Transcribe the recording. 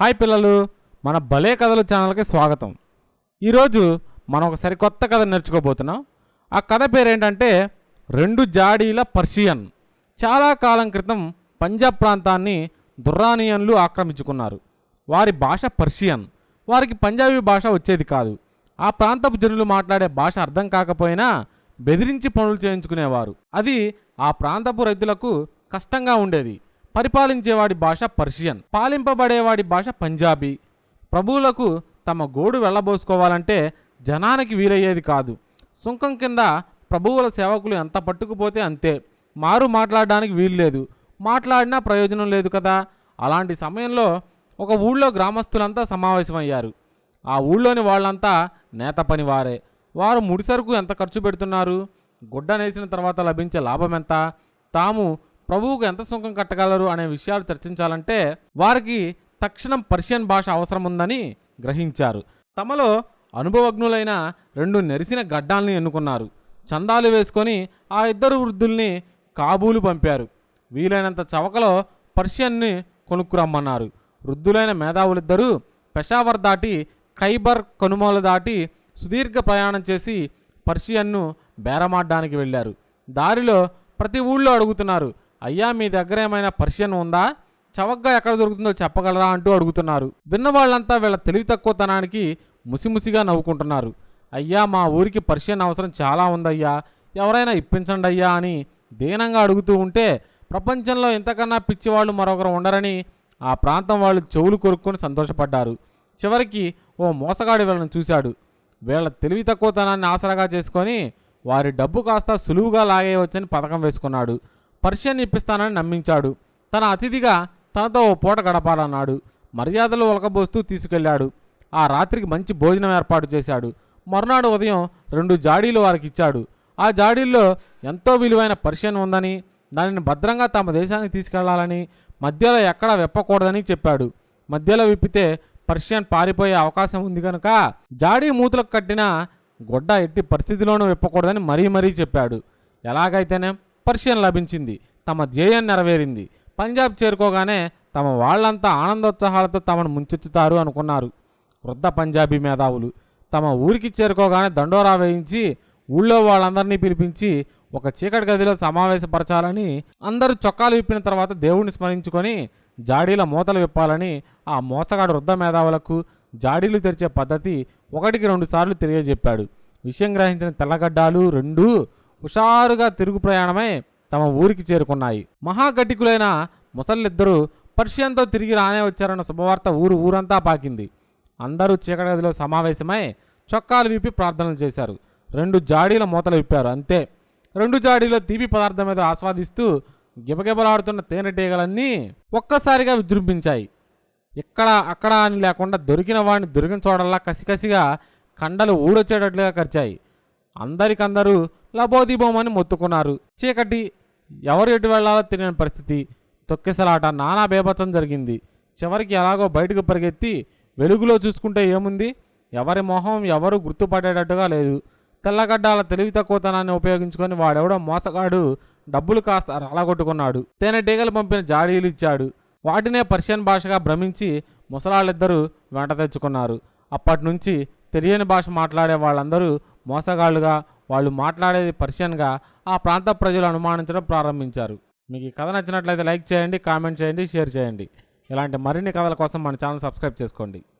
Hi పిల్లలు మన భలే కథలు ఛానల్కి స్వాగతం. ఈరోజు మనం ఒక సరికొత్త కథ నేర్చుకోబోతున్నాం. ఆ కథ పేరేంటంటే రెండు జాడీల పర్షియన్. చాలా కాలం క్రితం పంజాబ్ ప్రాంతాన్ని దుర్రానియన్లు ఆక్రమించుకున్నారు. వారి భాష పర్షియన్. వారికి పంజాబీ భాష వచ్చేది కాదు. ఆ ప్రాంతపు జనులు మాట్లాడే భాష అర్థం కాకపోయినా బెదిరించి పనులు చేయించుకునేవారు. అది ఆ ప్రాంతపు రైతులకు కష్టంగా ఉండేది. పరిపాలించేవాడి భాష పర్షియన్. పాలింపబడేవాడి భాష పంజాబీ. ప్రభువులకు తమ గోడు వెళ్ళబోసుకోవాలంటే జనానికి వీలయ్యేది కాదు. సుంకం కింద ప్రభువుల సేవకులు ఎంత పట్టుకుపోతే అంతే. మారు మాట్లాడడానికి వీలు లేదు మాట్లాడినా ప్రయోజనం లేదు కదా. అలాంటి సమయంలో ఒక ఊళ్ళో గ్రామస్తులంతా సమావేశమయ్యారు. ఆ ఊళ్ళోని వాళ్ళంతా నేత పనివారే. వారు ముడిసరుకు ఎంత ఖర్చు పెడుతున్నారు? గుడ్డ నేసిన తర్వాత లభించే లాభం ఎంత తాము ప్రభువుకు ఎంత సుంకం కట్టగలరు అనే విషయాలు చర్చించాలంటే వారికి తక్షణం పర్షియన్ భాష అవసరం ఉందని గ్రహించారు. తమలో అనుభవజ్ఞులైన రెండు నెరిసిన గడ్డాల్ని ఎన్నుకున్నారు. చందాలు వేసుకొని ఆ ఇద్దరు వృద్ధుల్ని కాబూలు పంపారు. వీలైనంత చవకలో పర్షియన్ని కొనుక్కురమ్మన్నారు. వృద్ధులైన మేధావులిద్దరూ పెషావర్ దాటి ఖైబర్ కనుమలు దాటి సుదీర్ఘ ప్రయాణం చేసి పర్షియన్ను బేరమాడడానికి వెళ్ళారు. దారిలో ప్రతి ఊళ్ళో అడుగుతున్నారు అయ్యా మీ దగ్గర ఏమైనా పర్షియన్ ఉందా? చవకగా ఎక్కడ దొరుకుతుందో చెప్పగలరా అంటూ అడుగుతున్నారు. విన్న వాళ్ళంతా వీళ్ళ తెలివి తక్కువతనానికి ముసిముసిగా నవ్వుకుంటున్నారు. అయ్యా మా ఊరికి పర్షియన్ అవసరం చాలా ఉందయ్యా. ఎవరైనా ఇప్పించండి అయ్యా అని దీనంగా అడుగుతూ ఉంటే ప్రపంచంలో ఇంతకన్నా పిచ్చివాళ్ళు మరొకరు ఉండరని ఆ ప్రాంతం వాళ్ళు చెవులు కొరుక్కొని సంతోషపడ్డారు. చివరికి ఓ మోసగాడి వీళ్ళని చూశాడు. వీళ్ళ తెలివి తక్కువతనాన్ని ఆసరాగా చేసుకొని వారి డబ్బు కాస్త సులువుగా లాగేయవచ్చని పథకం వేసుకున్నాడు. పర్షియన్ ఇప్పిస్తానని నమ్మించాడు. తన అతిథిగా తనతో ఓ పూట గడపాలన్నాడు. మర్యాదలు ఒలకబోస్తూ తీసుకెళ్ళాడు. ఆ రాత్రికి మంచి భోజనం ఏర్పాటు చేశాడు. మరునాడు ఉదయం రెండు జాడీలు వారికి ఇచ్చాడు. ఆ జాడీల్లో ఎంతో విలువైన పర్షియన్ ఉందని దానిని భద్రంగా తమ దేశానికి తీసుకెళ్ళాలని మధ్యలో ఎక్కడా విప్పకూడదని చెప్పాడు. మధ్యలో విప్పితే పర్షియన్ పారిపోయే అవకాశం ఉంది కనుక జాడీ మూతలకు కట్టిన గొడ్డ ఎట్టి పరిస్థితిలోనూ విప్పకూడదని మరీ మరీ చెప్పాడు. ఎలాగైతేనే పర్షియన్ లభించింది. తమ ధ్యేయం నెరవేరింది. పంజాబ్ చేరుకోగానే తమ వాళ్ళంతా ఆనందోత్సాహాలతో తమను ముంచెత్తుతారు అనుకున్నారు వృద్ధ పంజాబీ మేధావులు. తమ ఊరికి చేరుకోగానే దండోరా వేయించి ఊళ్ళో వాళ్ళందరినీ పిలిపించి ఒక చీకటి గదిలో సమావేశపరచాలని అందరూ చొక్కాలు విప్పిన తర్వాత దేవుణ్ణి స్మరించుకొని జాడీల మూతలు విప్పాలని ఆ మోసగాడు వృద్ధ మేధావులకు జాడీలు తెరిచే పద్ధతి ఒకటికి రెండు సార్లు తెలియజెప్పాడు. విషయం గ్రహించిన తెల్లగడ్డాలు రెండూ హుషారుగా తిరుగు ప్రయాణమై తమ ఊరికి చేరుకున్నాయి. మహాగటికులైన ముసలిద్దరూ పర్షియన్తో తిరిగి రానే వచ్చారన్న శుభవార్త ఊరు ఊరంతా పాకింది. అందరూ చీకటి గదిలో సమావేశమై చొక్కాలు విప్పి ప్రార్థనలు చేశారు. రెండు జాడీల మూతలు విప్పారు అంతే. రెండు జాడీలో తీపి పదార్థం మీద ఆస్వాదిస్తూ గిబగిబలాడుతున్న తేనెటీగలన్నీ ఒక్కసారిగా విజృంభించాయి. ఇక్కడ అక్కడ అని లేకుండా దొరికిన వాడిని దొరికిన చోడల్లా కసికసిగా కండలు ఊడొచ్చేటట్లుగా కరిచాయి. అందరికందరూ లబోదిబోమని మొత్తుకున్నారు. చీకటి ఎవరు ఎటు వెళ్ళాలో తెలియని పరిస్థితి. తొక్కిసలాట నానా బేభత్సం జరిగింది. చివరికి ఎలాగో బయటకు పరిగెత్తి వెలుగులో చూసుకుంటే ఏముంది? ఎవరి మొహం ఎవరు గుర్తుపడేటట్టుగా లేదు. తెల్లగడ్డాల తెలివి తక్కువతనాన్ని ఉపయోగించుకొని వాడెవడో మోసగాడు డబ్బులు కాస్త రాలగొట్టుకున్నాడు. తేనెటీగలు పంపిన జాడీలు ఇచ్చాడు. వాటినే పర్షియన్ భాషగా భ్రమించి ముసలాళ్ళిద్దరూ వెంట తెచ్చుకున్నారు. అప్పటి నుంచి తెలియని భాష మాట్లాడే వాళ్ళందరూ మోసగాళ్ళుగా వాళ్ళు మాట్లాడేది పర్షియన్గా ఆ ప్రాంత ప్రజలు అనుమానించడం ప్రారంభించారు. మీకు ఈ కథ నచ్చినట్లయితే లైక్ చేయండి కామెంట్ చేయండి షేర్ చేయండి. ఇలాంటి మరిన్ని కథల కోసం మన ఛానల్ సబ్స్క్రైబ్ చేసుకోండి.